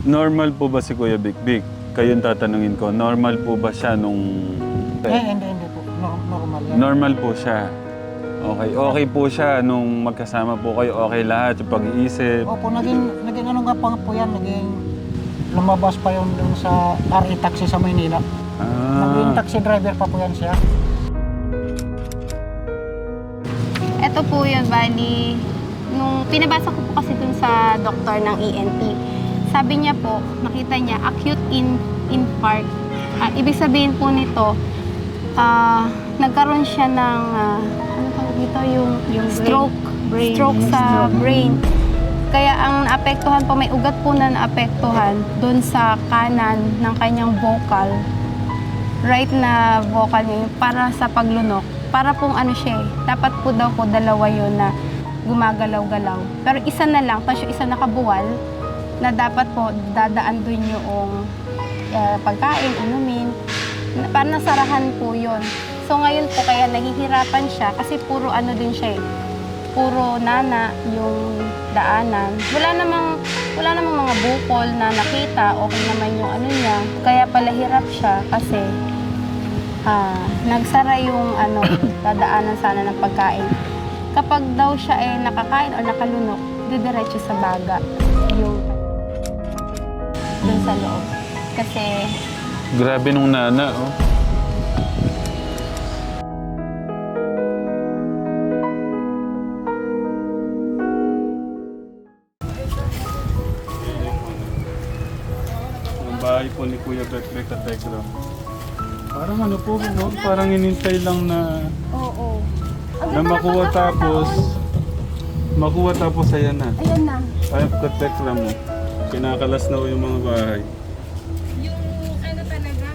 Normal po ba si Kuya Big Big? Kayo yung tatanungin ko, normal po ba siya nung... Eh, hindi, hindi po. Nor- normal yan. Normal po siya. Okay, okay po siya nung magkasama po kayo. Okay lahat, yung pag-iisip. Opo, naging, naging ano nga pa po yan, naging lumabas pa yun dun sa RE taxi sa Maynila. Naging Ah, taxi driver pa po yan siya. Ito po yun, bali, nung pinabasa ko po kasi dun sa doktor ng ENT, sabi niya po, nakita niya, acute in infarct. Ah, ibig sabihin po nito, ah, nagkaroon siya ng, ah, ano tawag dito, yung, yung stroke, Brain. stroke sa brain. Kaya ang naapektuhan po, may ugat po na naapektuhan doon sa kanan ng kanyang vocal. Right na vocal niya, para sa paglunok. Para pong ano siya eh, dapat po daw po dalawa yun na gumagalaw-galaw. Pero isa na lang, tapos yung isa nakabuwal, na dapat po dadaan doon yung uh, pagkain, inumin. Para nasarahan po yun. So ngayon po kaya nahihirapan siya kasi puro ano din siya eh, puro nana yung daanan. Wala namang wala namang mga bukol na nakita, okay naman yung ano niya. Kaya pala hirap siya kasi ah, nagsara yung ano, dadaanan sana ng pagkain. Kapag daw siya ay nakakain o nakalunok, didiretso sa baga yung dun sa loob. Kasi grabe nung nana, oh. Ang bahay po ni Kuya Bekbek at Tekram. Parang ano po, no? Parang inintay lang na, oo. na makuha tapos, makuha tapos ayan na. Ayan na. Ay, katekram mo. Kinakalas na yung mga bahay. Yung ano talaga,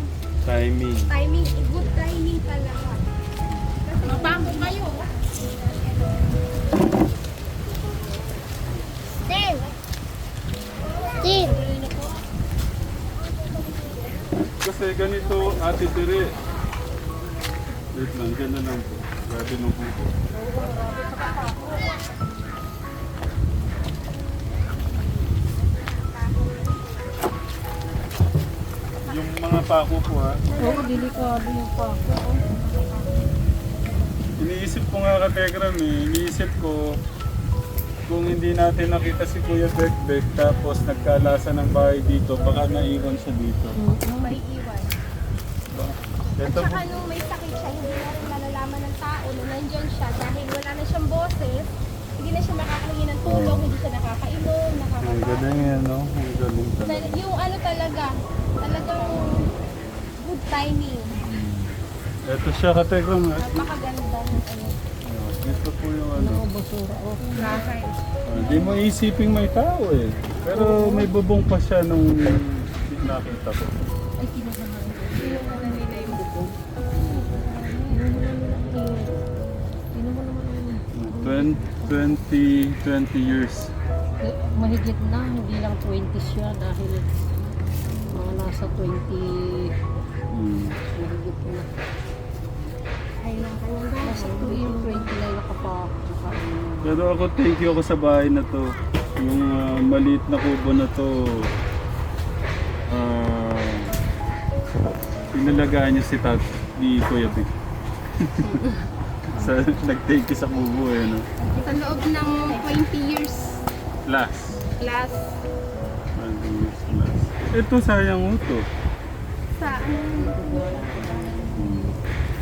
Timing. timing, good timing talaga. Kasi mabago kayo. Steve! Steve! Kasi ganito, Ate Tere. Wait lang, ganda lang po. Grabe nung buko. Mga pako po ha. Oo, delikado yung pako. Iniisip ko nga ka Tegram eh. Iniisip ko kung hindi natin nakita si Kuya Bekbek tapos nagkalasa ng bahay dito, baka naiwan siya dito. Nung maiiwan. Ito po. Nung may sakit siya, hindi na rin malalaman ng tao na nandyan siya dahil wala na siyang boses, hindi na siya nakakahingi ng tulong, hindi siya nakakainom, Ang nakakakain. galing yan, no? Ang galing talaga. Yung ano talaga, talagang good timing. Ito siya ka Tegram. ah. Napakaganda ng ano. Ah, Ito po yung ano. Bahay. Ah, Di mo isiping may tao eh. Pero may bubong pa siya nung nakita ko. Ay, Kinuha na nila yung buko. 20, 20, 20 years. Mahigit na, hindi lang 20 siya dahil nasa 20, Hmm. mahigit na. Nasa 20 na nakapa. Pero ako thank you ako sa bahay na to. Yung ah, maliit na kubo na to. ah pinalagaan niya si Tat ni Kuya Vic. sa nag-take sa kubo eh no. Sa loob ng 20 years Last. plus 20 years last. Ito sayang mo to. sa ano, Hmm.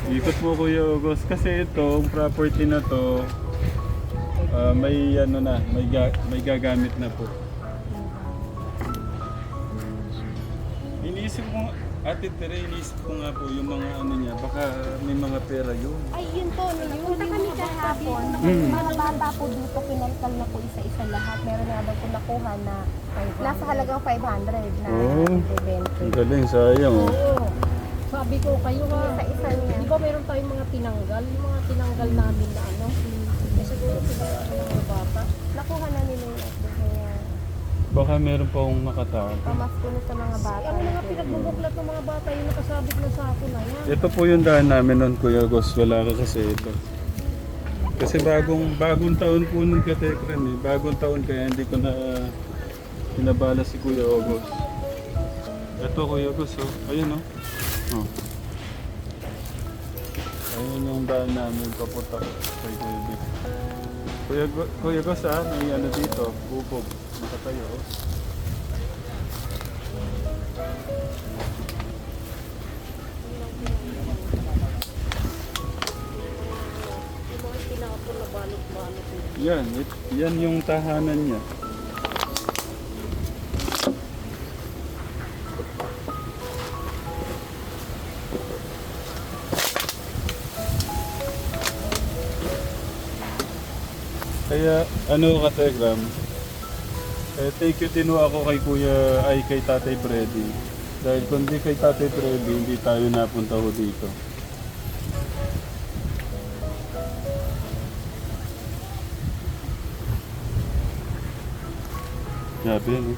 Ikot mo Kuya August kasi ito, ang property na to ah, may ano na, may ga- may gagamit na po. Iniisip ko, Ate Tere, iniisip ko nga po yung mga ano niya, baka may mga pera yun. ay yun po, nung nagpunta kami kahapon, Mm. mga bata po dito, kinalkal na po isa-isa lahat. Meron nga daw po nakuha na nasa halagang 500 na Oh. Ang galing, sayang oh. Oo. Sabi ko kayo ha, Isa-isa niya. di ba meron tayong mga tinanggal? Yung mga tinanggal namin na ano? Eh siguro sila ano mga bata. Nakuha na nila yung Baka meron pa akong nakatago. pamasko na sa mga bata. Ang mga pinagbubuklat ng mga bata yung nakasabit na sa ako na yan. Ito po yung daan namin noon, Kuya August. Wala ka kasi ito. Kasi bagong bagong taon po nun ka Tekran eh. Bagong taon kaya hindi ko na Pinabala si Kuya August. Ito Kuya August, oh. Ayun, oh. oh. Ayun yung daan namin papunta kay Kuya Vic. Kuya, Kuya August, ah, may ano dito, bubog. Nakatayo. Yan, it- yan yung tahanan niya. Kaya ano ka Telegram? Eh, thank you din ako kay Kuya ay kay Tatay Freddy. Dahil kung kay Tatay Freddy, hindi tayo napunta ho dito. Grabe, no?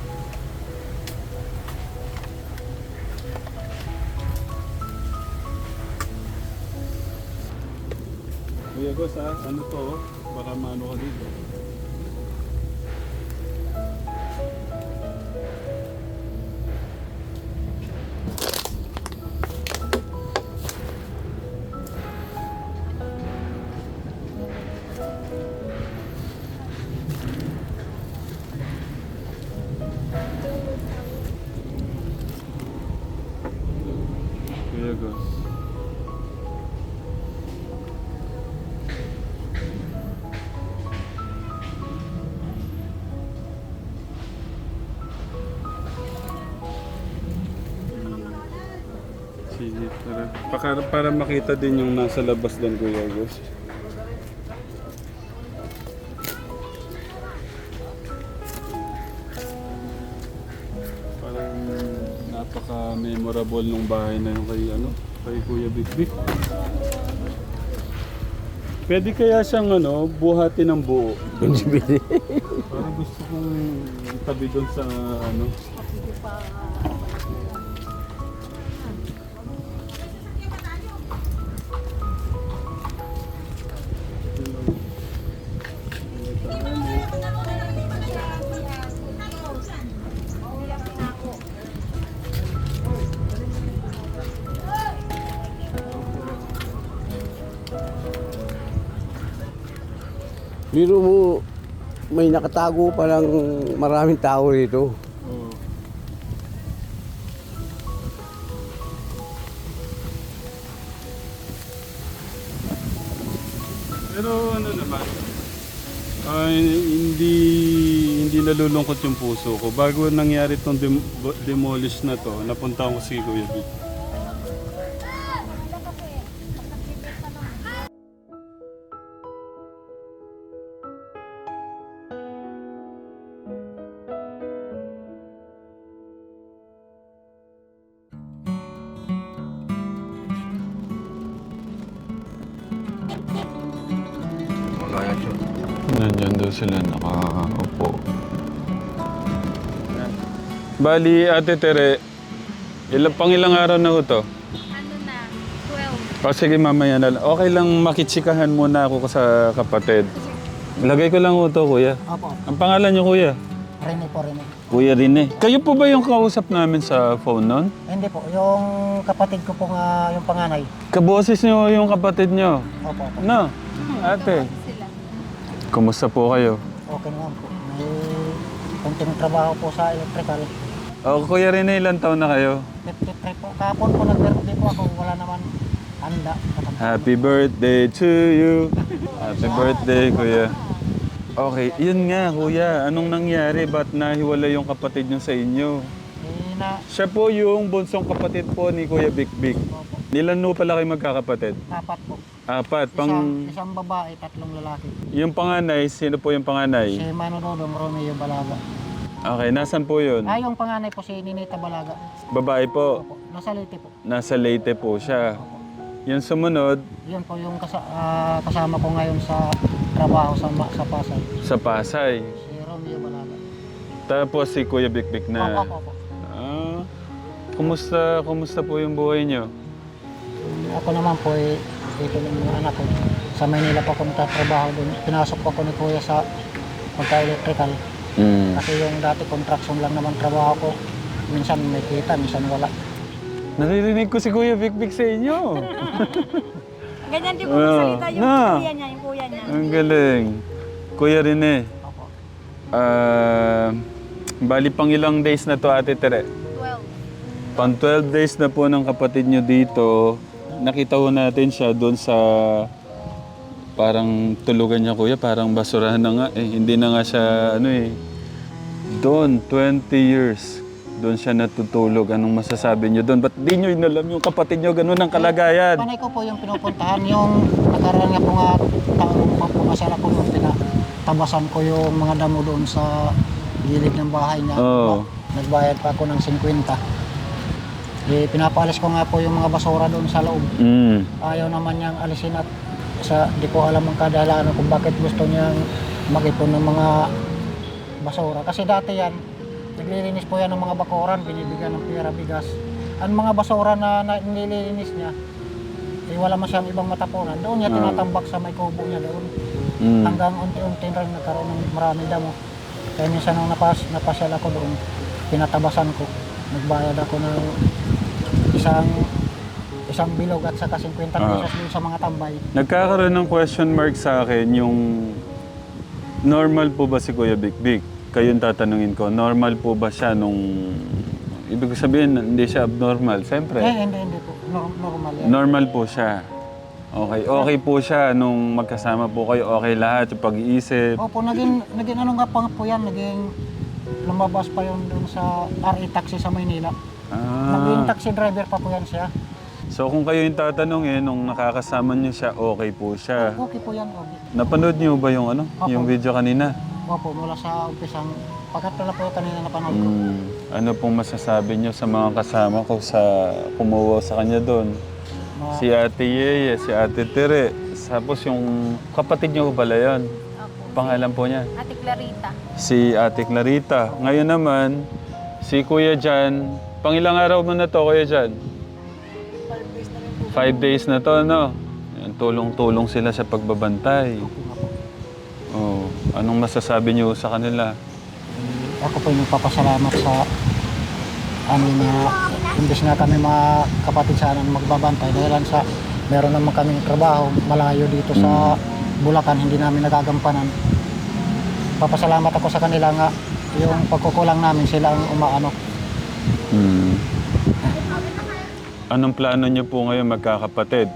Kuya Gos, ah, ano to? oh? Baka maano ka dito. Tara. Para, para makita din yung nasa labas din, Kuya Gos. Parang napaka-memorable nung bahay na yung kay, ano, kay Kuya Big Big. Pwede kaya siyang ano, buhati ng buo. Parang gusto kong itabi doon sa ano. Biro mo, may nakatago palang maraming tao rito. Oo. Pero ano naman, ay hindi hindi nalulungkot yung puso ko. Bago nangyari tong dem- demolish na to, napunta ako si Kuya Vic. Sila nakaupo. Bali, Ate Tere, ilang pang ilang araw na ho to? Ano na? 12. O sige, mamaya na lang. Okay lang makitsikahan muna ako sa kapatid. Lagay ko lang ho to, kuya. Opo, Ang pangalan niyo, kuya? Rene po, Rene. Kuya Rene. Kayo po ba yung kausap namin sa phone noon? Hindi po, yung kapatid ko po nga, yung panganay. Kaboses niyo yung kapatid niyo. Opo, opo. No, ate. Kumusta po kayo? Okay naman po. May kunting trabaho po sa electrical. O, Kuya Rene, ilang taon na kayo? 53 po. Kahapon po nag-birthday po ako. Wala naman handa. Happy birthday to you. Happy birthday, kuya. Okay, yun nga, kuya. Anong nangyari? Ba't nahiwala yung kapatid niyo sa inyo? Eh, na, Siya po yung bunsong kapatid po ni Kuya opo, Nilan mo pala kayo magkakapatid? apat po. Apat. Isang, Pang, isang babae, tatlong lalaki. yung panganay, sino po yung Si panganay? Manonodom Romeo Balaga. Okay, nasan po yun? Ah, yung panganay po si Ninita Balaga. Babae po. Opo, nasa Leyte po. Nasa Leyte po siya. Yung sumunod, Yun po yung kasa- ah, kasama ko ngayon sa trabaho sa, Ma- sa Pasay. sa Pasay. Si Romeo Balaga. Tapos si Kuya Big na. Opo, opo. Ah, kumusta, kumusta po yung buhay niyo? Ako naman po, eh, dito ng mga anak ko. Sa Maynila pa ako nagtatrabaho doon. Pinasok po ako ni Kuya sa pagka-electrical. Mm. Kasi yung dati contraction lang naman trabaho ko. Minsan may kita, minsan wala. Naririnig ko si Kuya Vic Vic sa inyo. Ganyan din po Ah, magsalita yung na. kuya niya, yung kuya niya. Ang galing. Kuya Rene, Opo. ah, bali pang ilang days na to Ate Tere? 12. Pang 12 days na po ng kapatid nyo dito. Nakita ko natin siya doon sa parang tulugan niya kuya, parang basurahan na nga eh. Hindi na nga siya ano eh. Doon, 20 years. Doon siya natutulog. Anong masasabi niyo doon? Ba't di nyo inalam yung kapatid nyo ganun ang kalagayan? Panay ko po yung pinupuntahan, yung nakaraan nga po nga taong pa po kasal ako nung pinatabasan ko yung mga damo doon sa gilid ng bahay niya. Oo. Nagbayad pa ako ng 50. Eh, pinapaalis ko nga po yung mga basura doon sa loob. Mm. Ayaw naman niyang alisin at sa di ko alam ang kadahilanan kung bakit gusto niyang mag-ipon ng mga basura. Kasi dati yan, naglilinis po yan ng mga bakuran, binibigyan ng pera, bigas. Ang mga basura na, na nililinis niya, eh, wala masyang ibang matapunan. Doon niya Ah. tinatambak sa may kubo niya doon. Mm. Hanggang unti-unti rin nagkaroon ng marami damo. Kaya minsan nung napas, napasyal ako doon, pinatabasan ko. Nagbayad ako ng isang isang bilog at saka 50 Ah. pesos doon sa mga tambay. Nagkakaroon ng question mark sa akin yung normal po ba si Kuya Big Big? Kayong tatanungin ko, normal po ba siya nung... Ibig sabihin, hindi siya abnormal. Siyempre, Eh, hindi, hindi po. Nor- normal yan. normal po siya. Okay, okay po siya nung magkasama po kayo. Okay lahat, yung pag-iisip. Opo, naging, naging ano nga pa po yan, naging lumabas pa yun doon sa RE taxi sa Maynila. Naging Ah, taxi driver pa po yan siya. so kung kayo yung tatanungin, nung nakakasama niyo siya, okay po siya. Okay po yan, okay. Napanood niyo ba yung ano? Opo. Yung video kanina? Opo, mula sa umpisang, pagkat na po kanina napanood ko. Mm, ano pong masasabi niyo sa mga kasama ko sa kumuha sa kanya doon? Mga, Si Ate Yeye, si Ate Tere. Tapos yung kapatid niyo pala yun. Pangalan po niya. Ate Clarita. Si Ate Clarita. Ngayon naman, si Kuya Jan. Pangilang araw mo na to, Kuya Jan? Five days na to, no? Tulong-tulong sila sa pagbabantay. Oh, anong masasabi niyo sa kanila? ako po yung nagpapasalamat sa amin na imbes na kami mga kapatid sana magbabantay dahil sa meron naman kaming trabaho malayo dito sa Bulacan hindi namin nagagampanan papasalamat ako sa kanila nga yung pagkukulang namin sila ang umaano Hmm. Anong plano niyo po ngayon magkakapatid?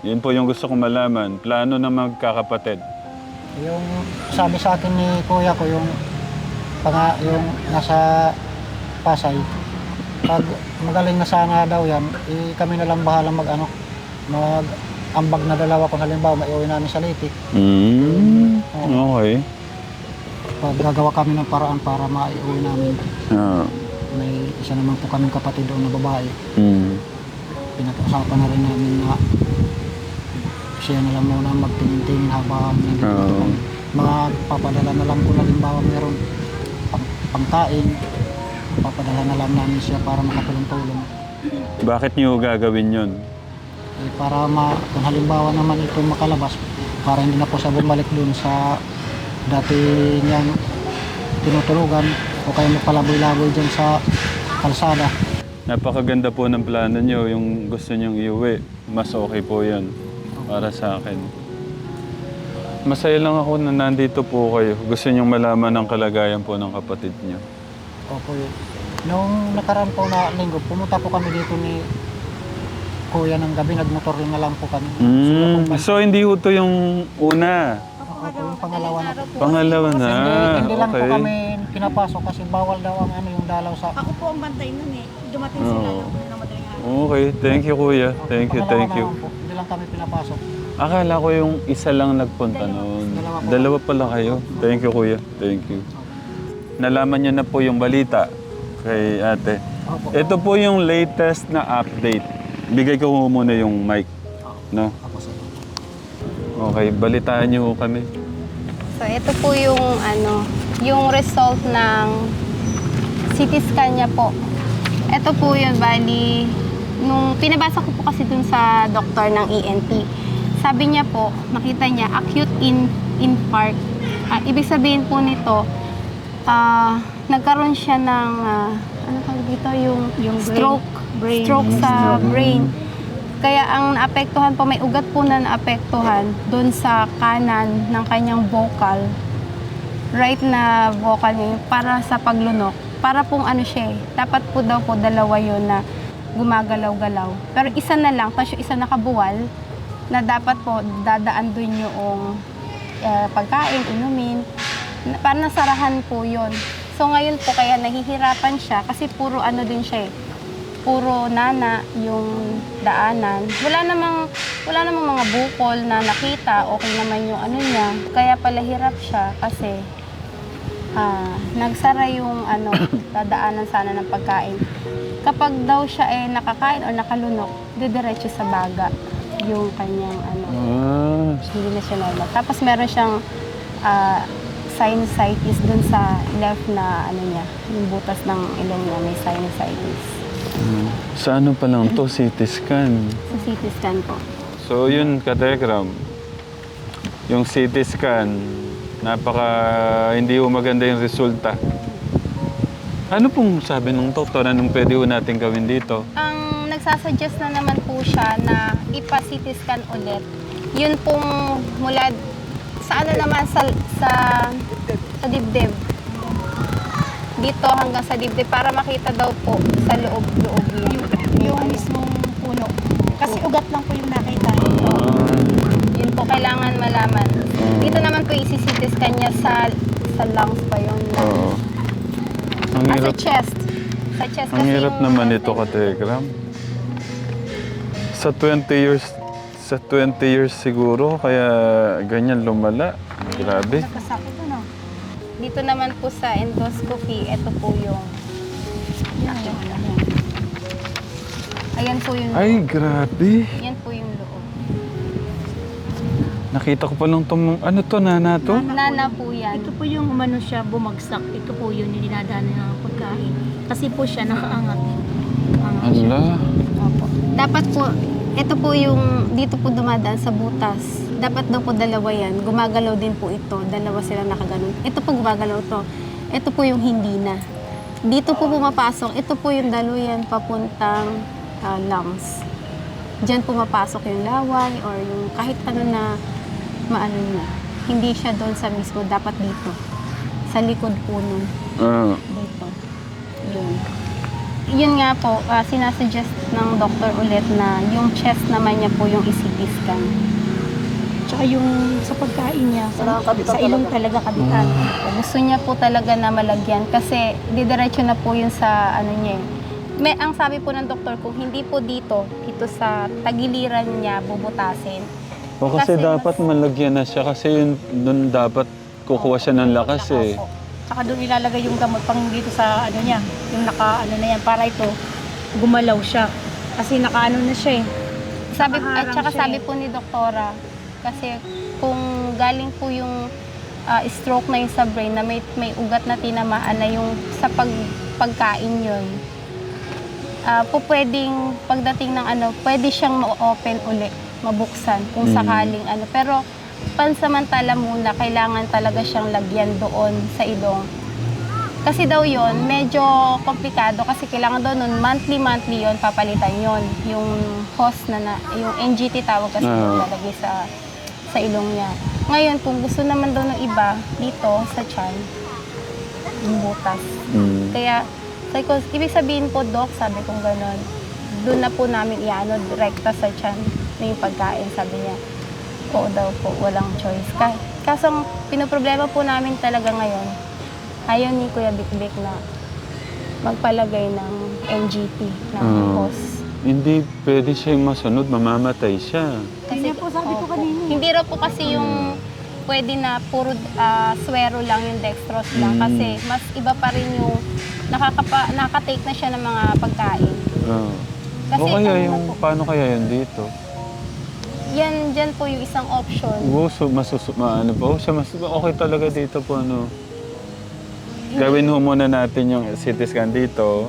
Yun po yung gusto kong malaman. Plano na magkakapatid. yung sabi sa akin ni kuya ko yung panga, yung nasa Pasay pag magaling na sana daw yan eh, kami na lang bahala mag ano mag ambag na dalawa kung halimbawa maiuwi namin sa Leyte Hmm. Okay. pag gagawa kami ng paraan para maiuwi namin Ah. May isa naman po kaming kapatid doon na babae Hmm. pinag-usapan na rin namin na siya na lang muna magtingin-tingin habang nandito Oo. kami. Magpapadala na lang kung halimbawa meron pang, pangkain, papadala na lang namin siya para makatulong-tulong. Bakit niyo gagawin yun? Eh, para ma, kung halimbawa naman ito makalabas, para hindi na po siya bumalik dun sa dati niyang tinutulugan o kaya magpalaboy-laboy dyan sa kalsada. Napakaganda po ng plano niyo. Yung gusto niyong iuwi. Mas okay po yan. Para sa akin. Masaya lang ako na nandito po kayo. Gusto niyong malaman ang kalagayan po ng kapatid niyo. Opo yun. Nung nakaraan po na linggo, pumunta po kami dito ni Kuya ng gabi, nagmotor rin na lang po kami. Mm. So, hindi ho to yung una. Opo, yung pangalawa na po. Pangalawa na. hindi, hindi lang po okay. kami pinapasok kasi bawal daw ang ano yung dalaw sa... Ako po ang bantay nun eh. Dumating Oo. sila yung ng madaling araw. Okay. Thank you, kuya. Thank you, Pangalawa thank you. lang po. Hindi lang kami pinapasok. Akala ko yung isa lang nagpunta noon. Dalawa pala kayo. Thank you, kuya. Thank you. Nalaman niyo na po yung balita kay ate. Opo. Ito po yung latest na update. Bigay ko muna yung mic. No? Sir. Okay, balitaan niyo kami. So, ito po yung ano, yung result ng CT scan niya po. Ito po yun, bali, nung pinabasa ko po kasi dun sa doktor ng ENT, sabi niya po, makita niya, acute in infarct. Ah, ibig sabihin po nito, ah, nagkaroon siya ng, ah, ano tawag dito, yung, Yung brain. stroke, Brain. stroke sa brain. Kaya ang naapektuhan po, may ugat po na naapektuhan doon sa kanan ng kanyang vocal. Right na vocal niya, para sa paglunok. Para pong ano siya eh, dapat po daw po dalawa yun na gumagalaw-galaw. Pero isa na lang, tapos yung isa nakabuwal, na dapat po dadaan doon yung eh, pagkain, inumin. Parang nasarahan po yun. So ngayon po kaya nahihirapan siya kasi puro ano din siya eh. Puro nana yung daanan. Wala namang wala namang mga bukol na nakita, okay naman yung ano niya. Kaya pala hirap siya kasi ah, nagsara yung ano, dadaanan sana ng pagkain. Kapag daw siya eh nakakain o nakalunok, didiretso sa baga yung kanyang ano, Ah, hindi na siya normal. Tapos meron siyang ah, sinusitis dun sa left na ano niya, yung butas ng ilong niya may sinusitis. mm. sa ano pa lang to, CT scan. Sa CT scan po. So yun, kategram. Yung CT scan, napaka hindi ho maganda yung resulta. Ano pong sabi ng doktor? Anong pwede ho natin gawin dito? Ang nagsasuggest na naman po siya na ipa-CT scan ulit. Yun pong mula sa ano naman sa sa, sa dibdib. Dito hanggang sa dibdib para makita daw po sa loob-loob niya. Yung ano. mismong puno. Kasi ugat lang po yung nakita. Malaman. Dito naman po isi-CT scan niya sa sa lungs pa yun. oo. Ang Ah, sa chest. Sa chest ang kasi hirap yung- naman ito, kategram. Sa 20 years, sa 20 years siguro, kaya ganyan lumala. Grabe. Nakasakit ano. Dito naman po sa endoscopy, ito po yung Yan. Yan. Ayan po yung Ay, grabe. Yan. Nakita ko pa lang itong, ano to, nana to? Nana po yan. Ito po yung umano siya bumagsak. Ito po yun yung dinadaanan ng pagkain. Kasi po siya nakaangat. Angat siya. Ala. Opo. Dapat po, ito po yung dito po dumadaan sa butas. Dapat daw po dalawa yan. Gumagalaw din po ito. Dalawa sila nakaganon. Ito po gumagalaw to. Ito po yung hindi na. Dito po pumapasok. Ito po yung daluyan papuntang ah, lungs. Diyan pumapasok yung laway or yung kahit ano na maano niya. Hindi siya doon sa mismo. Dapat dito. Sa likod po nun. Ah, Dito. Yun. Yun nga po, ah, sinasuggest ng doktor ulit na yung chest naman niya po yung i-CT scan. Tsaka yung sa pagkain niya, sa, sa ilong talaga kabitan. Gusto niya po talaga na malagyan kasi didiretso na po yun sa ano niya eh. May, ang sabi po ng doktor, kung hindi po dito, ito sa tagiliran niya bubutasin. O kasi, Kasi dapat malagyan na siya kasi yun, dun dapat kukuha siya ng lakas eh. Opo. Tsaka doon ilalagay yung gamot pang dito sa ano niya, yung naka ano na yan, para ito gumalaw siya. Kasi naka ano na siya eh. Sabi, at Nakaharang saka siya sabi eh. po ni doktora, kasi kung galing po yung ah, stroke na yung sa brain na may, may ugat na tinamaan na yung sa pag, pagkain yun, ah po pwedeng pagdating ng ano, pwede siyang ma-open uli, mabuksan kung Mm. sakaling ano. Pero pansamantala muna, kailangan talaga siyang lagyan doon sa ilong. Kasi daw yon medyo komplikado kasi kailangan daw nun monthly-monthly yon papalitan yon Yung host na, na yung NGT tawag kasi Ah. yung lalagay sa, sa ilong niya. Ngayon, kung gusto naman daw ng iba, dito sa chan, yung butas. Mm. Kaya, sabi ko, ibig sabihin po, Doc, sabi kong gano'n, doon na po namin iano, direkta sa chan na yung pagkain, sabi niya. Oo daw po, walang choice. Ka kaso, ang pinoproblema po namin talaga ngayon, ayaw ni Kuya Bikbik na magpalagay ng NGT, ng Ah. host. Hindi pwede siya yung masunod, mamamatay siya. Kasi po sabi ko kanina. Hindi raw po kasi yung pwede na puro ah, swero lang yung dextrose lang Mm. kasi mas iba pa rin yung nakakapa, nakatake na siya ng mga pagkain. Ah. Kasi o kaya ano yung, po, paano kaya yun dito? Yan dyan po yung isang option. Oo, so, masusu, maano po, siya mas, okay talaga dito po, ano. Gawin ho muna natin yung CT scan dito.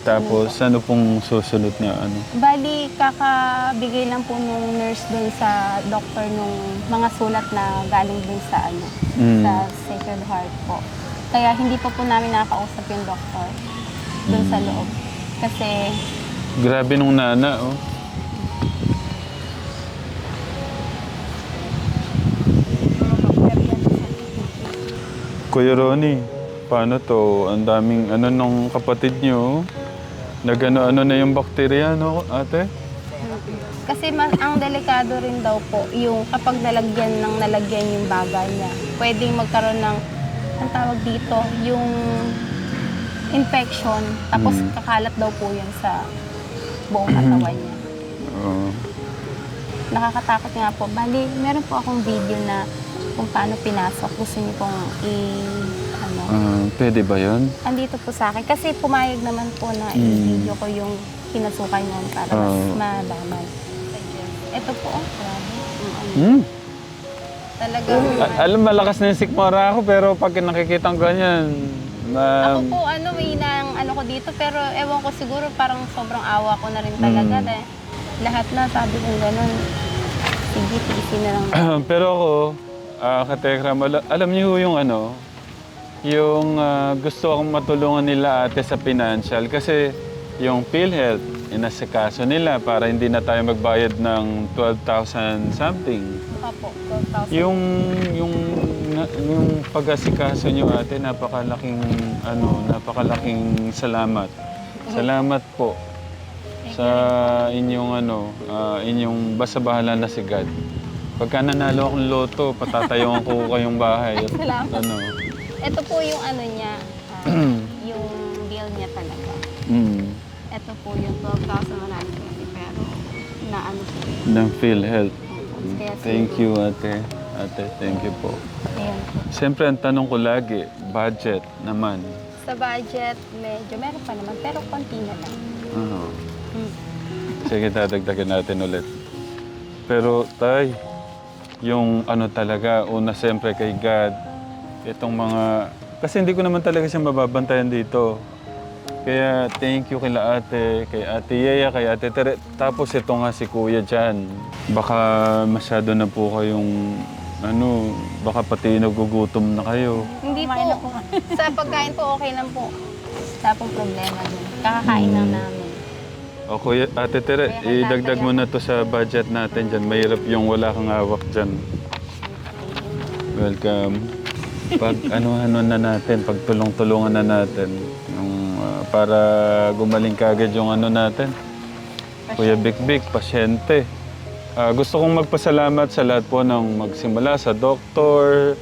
Tapos, ano pong susunod na ano? Bali, kakabigay lang po nung nurse dun sa doctor nung mga sulat na galing dun sa ano, Mm. sa Sacred Heart po. Kaya hindi pa po namin nakakausap yung doktor doon sa loob. Kasi Grabe nung nana, oh. Kuya Ronnie, paano to? Ang daming ano nung kapatid niyo. Nagano-ano na yung bakterya, no, ate? Kasi mas, ang delikado rin daw po yung kapag nalagyan ng nalagyan yung baga niya. Pwedeng magkaroon ng, ang tawag dito, yung infection. Tapos Mm. kakalat daw po yun sa buong katawan niya. Oo. Nakakatakot nga po. Bali, meron po akong video na kung paano pinasok. Gusto niyo pong i... Ano, Ah, pwede ba yun? andito po sa akin. Kasi pumayag naman po na Mm. i-video ko yung pinasukan niyan para mas Oo. malaman. Ito po, oh, grabe. Yung ano, Hmm? Talagang, A- alam, malakas na yung sikmara ako, pero pag nakikita ko ganyan, ako ma- po, ano, may nang ano ko dito, pero ewan ko siguro parang sobrang awa ko na rin talaga. Mm. Eh. Lahat na, sabi ko ganun. Sige, tiisin na lang. pero ako, ah katekram, ala- alam niyo yung ano, yung ah, gusto akong matulungan nila ate sa financial kasi yung PhilHealth, inasikaso nila para hindi na tayo magbayad ng 12,000 something. Opo, 12,000. Yung yung na- yung pag-asikaso niyo ate, napakalaking ano, napakalaking salamat. Salamat po sa inyong ano, ah, inyong basta bahala na si God. Pagka nanalo akong loto, patatayuan ko kayong bahay. At, Salamat. ano, Ito po yung ano niya, ah, yung bill niya talaga. mm, Ito po yung 12,120 pero na ano po yun. ng PhilHealth. Kaya Thank you ate. Ate, thank you po. Ayan po. Siyempre, ang tanong ko lagi, budget naman. Sa budget, medyo meron pa naman, pero konti na lang. Ano? Hmm. Sige, dadagdagan natin ulit. Pero, tay, yung ano talaga, una siyempre kay God, itong mga... Kasi hindi ko naman talaga siya mababantayan dito. Kaya thank you kila ate, kay ate Yaya, kay ate Tere. Tapos ito nga si kuya dyan. Baka masyado na po kayong, ano, baka pati nagugutom na kayo. Hindi po. sa pagkain po, okay lang po. Wala pong problema dun. Kakakain lang namin. O kuya, ate Tere, idagdag mo na to sa budget natin dyan. Mahirap yung wala kang hawak dyan. Welcome. Pag ano-ano na natin, pag tulong-tulungan na natin. Yung, ah, para gumaling kagad yung ano natin. Kuya Bik Bik, pasyente. Ah, gusto kong magpasalamat sa lahat po ng magsimula, sa doktor,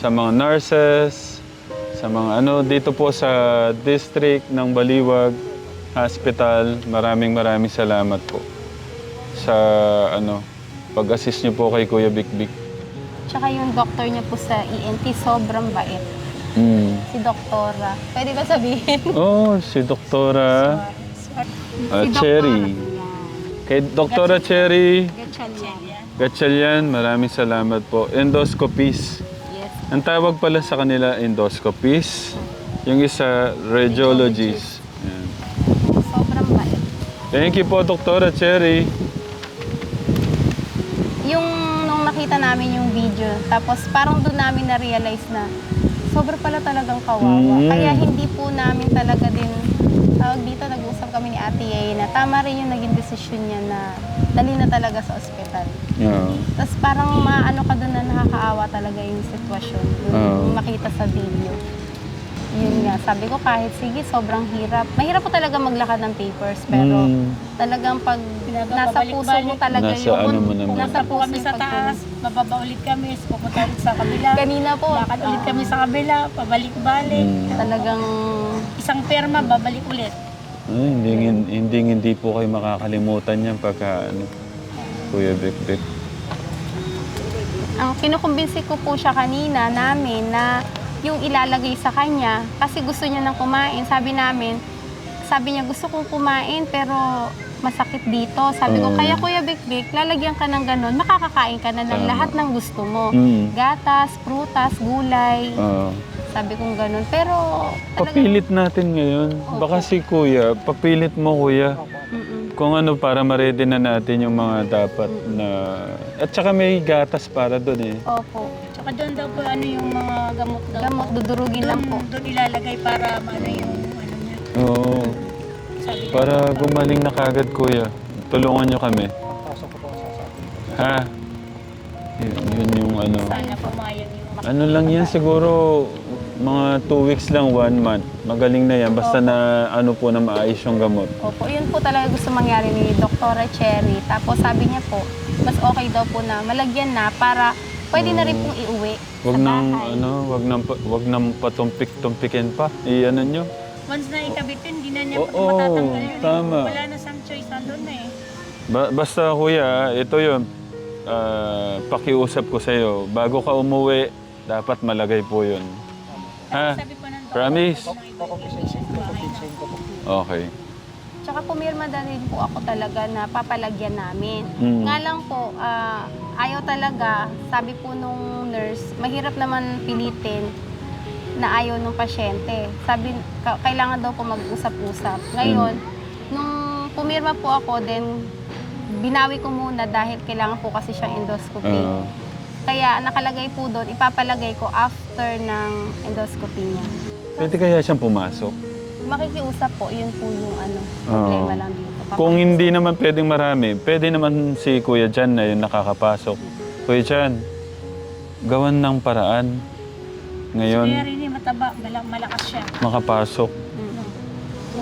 sa mga nurses, sa mga ano, dito po sa district ng Baliwag Hospital. Maraming maraming salamat po sa ano, pag-assist niyo po kay Kuya Bik Bik. Tsaka yung doctor niya po sa ENT, sobrang bait. Mm. Si doktora. Pwede ba sabihin? Oh, si Doktora ah, Cherry. Yan. Kay Doktora Cherry Gatchalian. Gatchalian, maraming salamat po. Endoscopies. Yes. Ang tawag pala sa kanila, endoscopies. Yung isa, radiologist. Thank you po, Doktora Cherry. Yung nung nakita namin yung video, tapos parang doon namin na-realize na sobra pala talagang kawawa. Mm. Kaya hindi po namin talaga din, tawag dito, nag-usap kami ni Ate Yay na tama rin yung naging desisyon niya na dali na talaga sa ospital. Yeah. Tapos parang maano ka doon na nakakaawa talaga yung sitwasyon. Yung Oo. makita sa video. Yun nga, sabi ko kahit sige, sobrang hirap. Mahirap po talaga maglakad ng papers, pero Mm. talagang pag nasa puso mo Pabalik-balik. talaga Nasa yun. ano mo naman. Pumunta po kami puso sa yung taas, bababa ulit kami, pupunta ulit sa kabila. Kanina po, Lakad ulit kami sa kabila, pabalik-balik. Mm. talagang Isang perma, babalik ulit. Ay, hindi, hindi, hindi po kayo makakalimutan yan pagka ano, Kuya Bik Bik. ang kinukumbinsi ko po siya kanina namin na yung ilalagay sa kanya kasi gusto niya nang kumain. Sabi namin, sabi niya gusto kong kumain pero masakit dito. Sabi ko, Oo. kaya Kuya Bik lalagyan ka ng ganun, makakakain ka na ng Tama. lahat ng gusto mo. Mm. Gatas, prutas, gulay. Oo. Sabi kong ganun. Pero talagang... Papilit natin ngayon. Baka si Kuya, papilit mo Kuya. Mm-mm. Kung ano, para ma-ready na natin yung mga dapat na... At saka may gatas para doon eh. Opo. Tsaka doon daw po ano yung mga gamot daw. Gamot, dudurugin lang po. Doon, ilalagay para maano yung ano niya. Oo. Sabi niya, Para gumaling na kagad, kuya. Tulungan nyo kami. Pasok ko po sa sa Ha? Yun, yun yung ano. sana pumayag yung Ano lang yan siguro, mga two weeks lang, one month. Magaling na yan. Basta na ano po na maayos yung gamot. Opo, yun po talaga gusto mangyari ni Dr. Cherry. Tapos sabi niya po, mas okay daw po na malagyan na para pwede na rin pong iuwi Wag sa nang bahay. ano, wag nang pa- wag nang patumpik-tumpikin pa. I-ano nyo. Once na ikabit yun, hindi na niya Oo, matatanggal yun. eh. tama. Wala na some choice nandun na eh. Ba- basta kuya, ito yun. Ah, pakiusap ko sa'yo. Bago ka umuwi, dapat malagay po yun. Ha? Sabi po ng Promise? Okay. Tsaka pumirma na rin po ako talaga na papalagyan namin. Mm. Nga lang po, ah, ayaw talaga, sabi po nung nurse, mahirap naman pilitin na ayaw ng pasyente. Sabi, ka- kailangan daw po mag-usap-usap. Ngayon, nung pumirma po ako, then binawi ko muna dahil kailangan po kasi siyang endoscopy. Ah, Kaya nakalagay po doon, ipapalagay ko after ng endoscopy niya. pwede kaya siyang pumasok? Makikiusap po, yun po yung ano, Oo. problema lang dito. Kung hindi naman pwedeng marami, pwede naman si Kuya Jan na yung nakakapasok. Kuya Jan, gawan ng paraan. Ngayon, Kaya rin eh, mataba, mala- malakas siya. makapasok.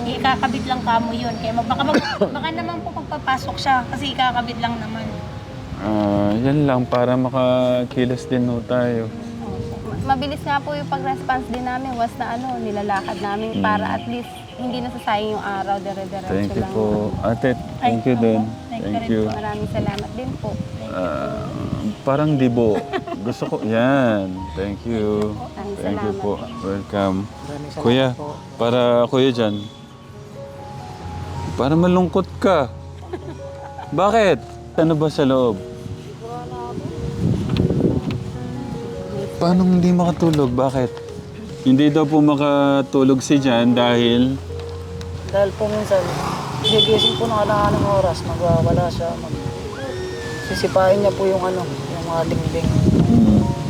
Ikakabit lang kamo yun. Kaya mag- baka, mag- baka naman po pagpapasok siya kasi ikakabit lang naman. Ah, yan lang para makakilos din ho tayo. Mabilis nga po yung pag-response din namin once na ano, nilalakad namin Mm. para at least hindi nasasayang yung araw, dire-diretso Thank you lang. po. Ate, thank you din. Thank you Thank rin you. Maraming salamat din po. Ah, parang dibo. Gusto ko, yan. Thank you. Maraming Thank you salamat. po. Welcome. Maraming salamat Kuya, po. para kuya dyan. Para malungkot ka. Bakit? Ano ba sa loob? Paano hindi makatulog? Bakit? Hindi daw po makatulog si Jan dahil Dahil po minsan, gigising po ng alangan ng oras, magwawala siya, mag... Sisipain niya po yung ano, yung mga dingding,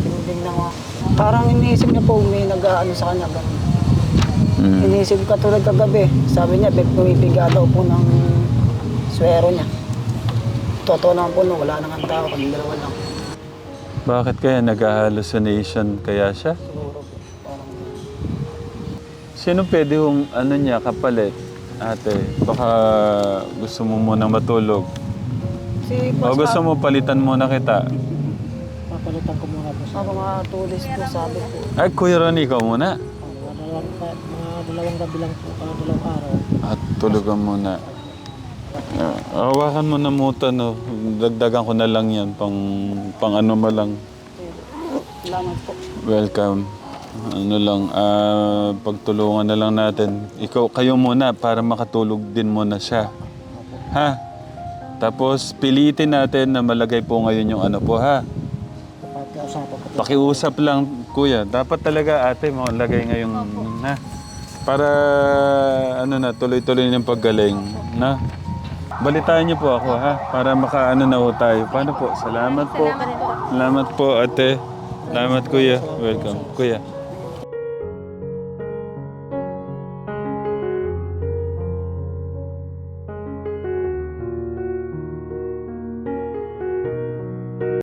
dingding ng mga... Parang iniisip niya po, may nag-ano sa kanya, ganun. mm, Iniisip ka tulad kagabi, sabi niya, bek pumipiga daw po ng swero niya. Totoo naman po, no, wala nang ang tao, kami dalawa lang. bakit kaya nag-hallucination kaya siya? Siguro po, parang... Sino pwede hong ano niya kapalit? Ate, baka gusto mo muna matulog. Si O gusto mo palitan muna kita? Papalitan ko muna po sa mga tulis po, sabi po. Ay, Kuya Ron, ikaw muna. Mga dalawang, mga dalawang gabi lang po, uh, dalawang araw. At tulugan muna. Uh, hawakan mo na muta, no. Dagdagan ko na lang yan, pang, pang ano mo lang. Salamat po. Welcome. Ano lang, ah, pagtulungan na lang natin. Ikaw, kayo muna para makatulog din muna siya. Ha? Tapos pilitin natin na malagay po ngayon yung ano po ha. Pakiusap lang kuya. Dapat talaga ate malagay ngayong na. Para ano na tuloy-tuloy ng paggaling na. Balitaan niyo po ako ha para makaano na ho tayo. Paano po? Salamat po. Salamat po ate. Salamat kuya. Welcome. Kuya.